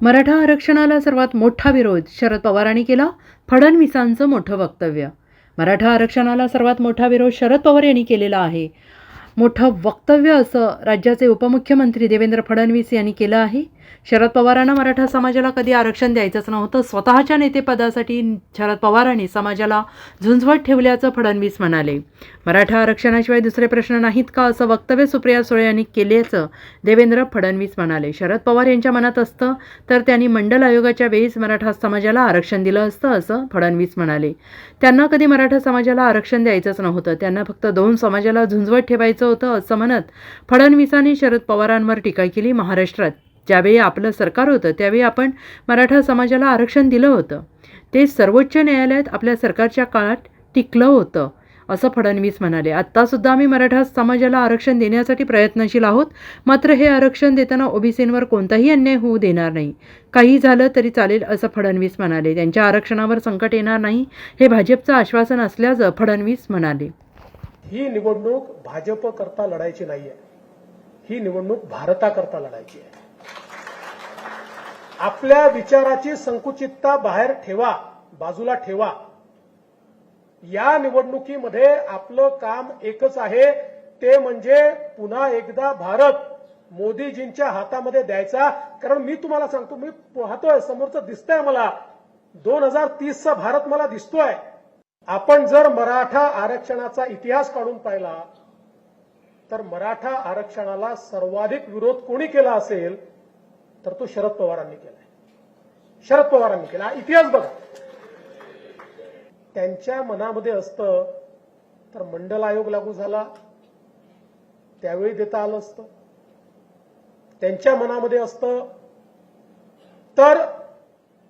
मराठा आरक्षणाला सर्वात मोठा विरोध शरद पवारांनी केला फडणवीसांचं मोठं वक्तव्य. मराठा आरक्षणाला सर्वात मोठा विरोध शरद पवार यांनी केलेला आहे. मोठं वक्तव्य असं राज्याचे उपमुख्यमंत्री देवेंद्र फडणवीस यांनी केलं आहे. शरद पवारांना मराठा समाजाला कधी आरक्षण द्यायचंच नव्हतं. स्वतःच्या नेतेपदासाठी शरद पवारांनी समाजाला झुंजवत ठेवल्याचं फडणवीस म्हणाले. मराठा आरक्षणाशिवाय दुसरे प्रश्न नाहीत का असं वक्तव्य सुप्रिया सुळे यांनी केल्याचं देवेंद्र फडणवीस म्हणाले. शरद पवार यांच्या मनात असतं तर त्यांनी मंडल आयोगाच्या वेळीच मराठा समाजाला आरक्षण दिलं असतं असं फडणवीस म्हणाले. त्यांना कधी मराठा समाजाला आरक्षण द्यायचंच नव्हतं. त्यांना फक्त दोन समाजाला झुंजवत ठेवायचं होतं असं म्हणत फडणवीसांनी शरद पवारांवर टीका केली. महाराष्ट्रात ज्यावेळी आपलं सरकार होतं त्यावेळी आपण मराठा समाजाला आरक्षण दिलं होतं. ते सर्वोच्च न्यायालयात आपल्या सरकारच्या काळात टिकलं होतं असं फडणवीस म्हणाले. आत्तासुद्धा आम्ही मराठा समाजाला आरक्षण देण्यासाठी प्रयत्नशील आहोत मात्र हे आरक्षण देताना ओबीसींवर कोणताही अन्याय होऊ देणार नाही. काही झालं तरी चालेल असं फडणवीस म्हणाले. त्यांच्या आरक्षणावर संकट येणार नाही हे भाजपचं आश्वासन असल्याचं फडणवीस म्हणाले. ही निवडणूक भाजप करता लढायची आहे ही निवडणूक भारताकरता लढायची आहे. आपल्या विचाराची संकुचितता बाहेर ठेवा बाजूला ठेवा. या निवडणुकीमध्ये आपलं काम एकच आहे ते म्हणजे पुन्हा एकदा भारत मोदीजींच्या हातामध्ये द्यायचा. कारण मी तुम्हाला सांगतो मी पाहतोय समोरचं दिसतंय मला. दोन हजार तीसचा भारत मला दिसतोय. आपण जर मराठा आरक्षणाचा इतिहास काढून पाहिला तर मराठा आरक्षणाला सर्वाधिक विरोध कोणी केला असेल? तर तो शरद पवारांनी केलाय. शरद पवारांनी केला. इतिहास बघा. त्यांच्या मनामध्ये असतं तर मंडल आयोग लागू झाला. त्यावेळी देता आलं असतं. त्यांच्या मनामध्ये असतं तर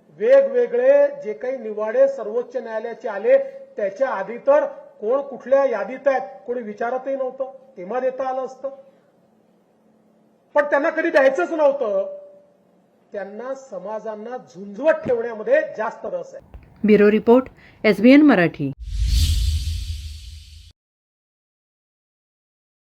वेगवेगळे जे काही निवाडे सर्वोच्च न्यायालयाचे आले त्याच्या आधी तर कोण कुठल्या यादीत आहेत कोणी विचारतही नव्हतं. तेव्हा देता आलं असतं. पण त्यांना कधी द्यायचंच नव्हतं. त्यांना समाजांना झुंजवत ठेवण्यामध्ये जास्त रस आहे. Bureau report S B N Marathi.